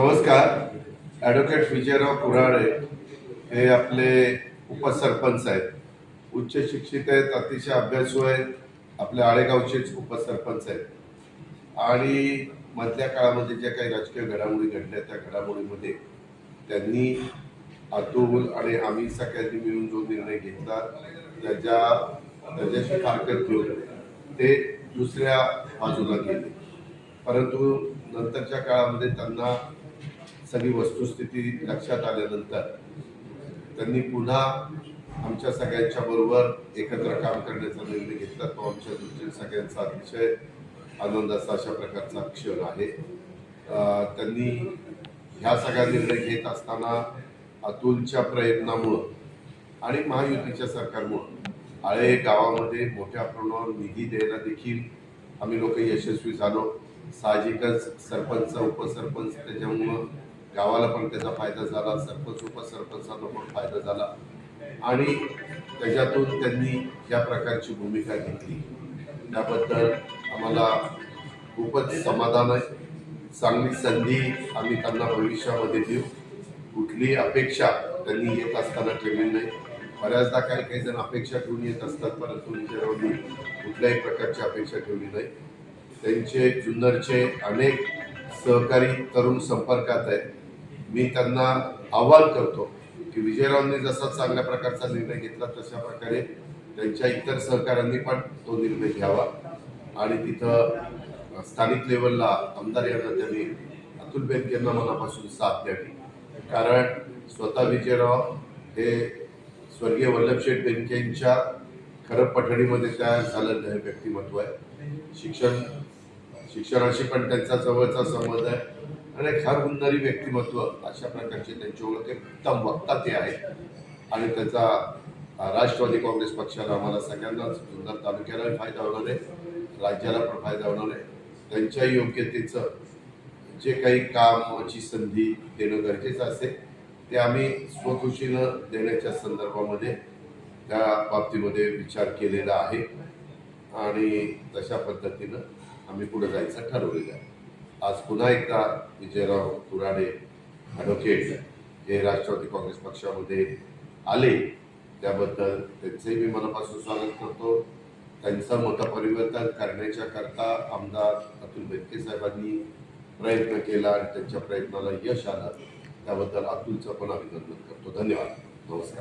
नमस्कार. ॲडव्होकेट विजयराव कुराळे हे आपले उपसरपंच आहेत. उच्च शिक्षित आहेत अतिशय अभ्यासू आहेत आपल्या आळेगावचेच उपसरपंच आहेत. आणि मधल्या काळामध्ये ज्या काही राजकीय घडामोडी घडल्या त्या घडामोडीमध्ये त्यांनी अतुल आणि आम्ही सगळ्यांनी मिळून जो निर्णय घेतला त्याच्या त्याच्याशी फारकत घेऊन ते दुसऱ्या बाजूला गेले. परंतु नंतरच्या काळामध्ये त्यांना सगळी वस्तुस्थिती लक्षात आल्यानंतर त्यांनी पुन्हा आमच्या सगळ्यांच्या बरोबर एकत्र काम करण्याचा निर्णय घेतला. तो आमच्या दृष्टीने सगळ्यांचा अतिशय आनंदाचा अशा प्रकारचा क्षण आहे. त्यांनी ह्या सगळ्या निर्णय घेत असताना अतुलच्या प्रयत्नामुळं आणि महायुतीच्या सरकारमुळं आळे गावामध्ये मोठ्या प्रमाणावर निधी द्यायला देखील आम्ही लोक यशस्वी झालो. साहजिकच सरपंच उपसरपंच त्याच्यामुळं गावाला पण त्याचा फायदा झाला सरपंच उपसरपंचांना पण फायदा झाला. आणि त्याच्यातून त्यांनी या प्रकारची भूमिका घेतली. त्याबद्दल आम्हाला खूपच समाधान आहे. चांगली संधी आम्ही त्यांना भविष्यामध्ये देऊ. कुठली अपेक्षा त्यांनी येत असताना ठेवली नाही. बऱ्याचदा काही काही जण अपेक्षा ठेवून येत असतात परंतु विजयरावनी कुठल्याही प्रकारची अपेक्षा ठेवली नाही. त्यांचे जुन्नरचे अनेक सहकारी तरुण संपर्कात आहेत. मी त्यांना आव्हान करतो की विजयरावांनी जसा चांगल्या प्रकारचा निर्णय घेतला तशा प्रकारे त्यांच्या इतर सहकाऱ्यांनी पण तो निर्णय घ्यावा. आणि तिथं स्थानिक लेवलला आमदार यांना त्यांनी अतुल बेनकेंना मनापासून साथ द्यावी. कारण स्वतः विजयराव हे स्वर्गीय वल्लभशेठ बेनकेंच्या खरं पठणीमध्ये तयार झालेलं हे व्यक्तिमत्व आहे. शिक्षण शिक्षणाशी पण त्यांचा जवळचा संबंध आहे. आणि एक फार व्यक्तिमत्व अशा प्रकारचे त्यांची ओळख आहे उत्तम वक्ता ते आहेत. आणि त्याचा राष्ट्रवादी काँग्रेस पक्षाला आम्हाला सगळ्यांनाच जुन्नर तालुक्याला फायदा होणार आहे राज्याला पण फायदा होणार आहे. त्यांच्या योग्यतेचं जे काही कामाची संधी देणं गरजेचं असेल ते आम्ही स्वखुशीनं देण्याच्या संदर्भामध्ये त्या बाबतीमध्ये विचार केलेला आहे. आणि तशा पद्धतीनं आम्ही पुढे जायचं ठरवलेलं आहे. आज पुन्हा एकदा विजयराव कुराडे ॲडव्होकेट हे राष्ट्रवादी काँग्रेस पक्षामध्ये आले. त्याबद्दल त्यांचंही मी मनापासून स्वागत करतो. त्यांचं मतपरिवर्तन करण्याच्या करता आमदार अतुल बेनके साहेबांनी प्रयत्न केला आणि त्यांच्या प्रयत्नाला यश आलं. त्याबद्दल अतुलचं पण अभिनंदन करतो. धन्यवाद. नमस्कार.